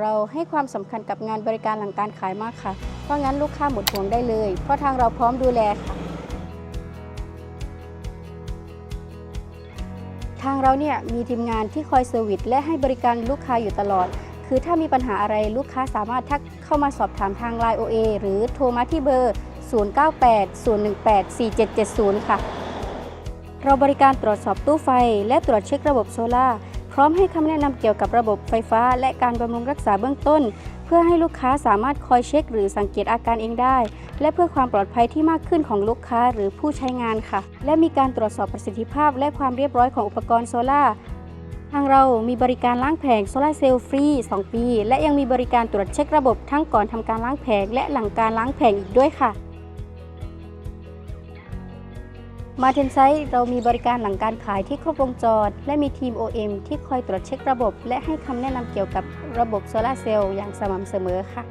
เราให้ความสำคัญกับงานบริการหลังการขายมากค่ะ เพราะงั้นลูกค้าหมดห่วงได้เลย เพราะทางเราพร้อมดูแลค่ะ ทางเราเนี่ยมีทีมงานที่คอยเซอร์วิสและให้บริการลูกค้าอยู่ตลอด คือถ้ามีปัญหาอะไรลูกค้าสามารถทักเข้ามาสอบถามทาง Line OA หรือโทรมาที่เบอร์ 0980184770 ค่ะ เราบริการตรวจสอบตู้ไฟ และตรวจเช็คระบบโซลา่า ร์พร้อมให้คำแนะนำเกี่ยวกับระบบไฟฟ้า และการบำรุงรักษาเบื้องต้น เพื่อให้ลูกค้าสามารถคอยเช็ค หรือสังเกตอาการเองได้ และเพื่อความปลอดภัยที่มากขึ้นของลูกค้าหรือผู้ใช้งานค่ะ และมีการตรวจสอบประสิทธิภาพ และความเรียบร้อยของอุปกรณ์โซล่าทางเรามีบริการล้างแผงโซลาเซลล์ฟรี 2 ปี และยังมีบริการตรวจเช็คระบบทั้งก่อนทำการล้างแผงและหลังการล้างแผงอีกด้วยค่ะ มาเทนไซต์เรามีบริการหลังการขายที่ครบวงจร และมีทีม OM ที่คอยตรวจเช็คระบบ และให้คำแนะนำเกี่ยวกับระบบโซลาร์เซลล์อย่างสม่ำเสมอค่ะ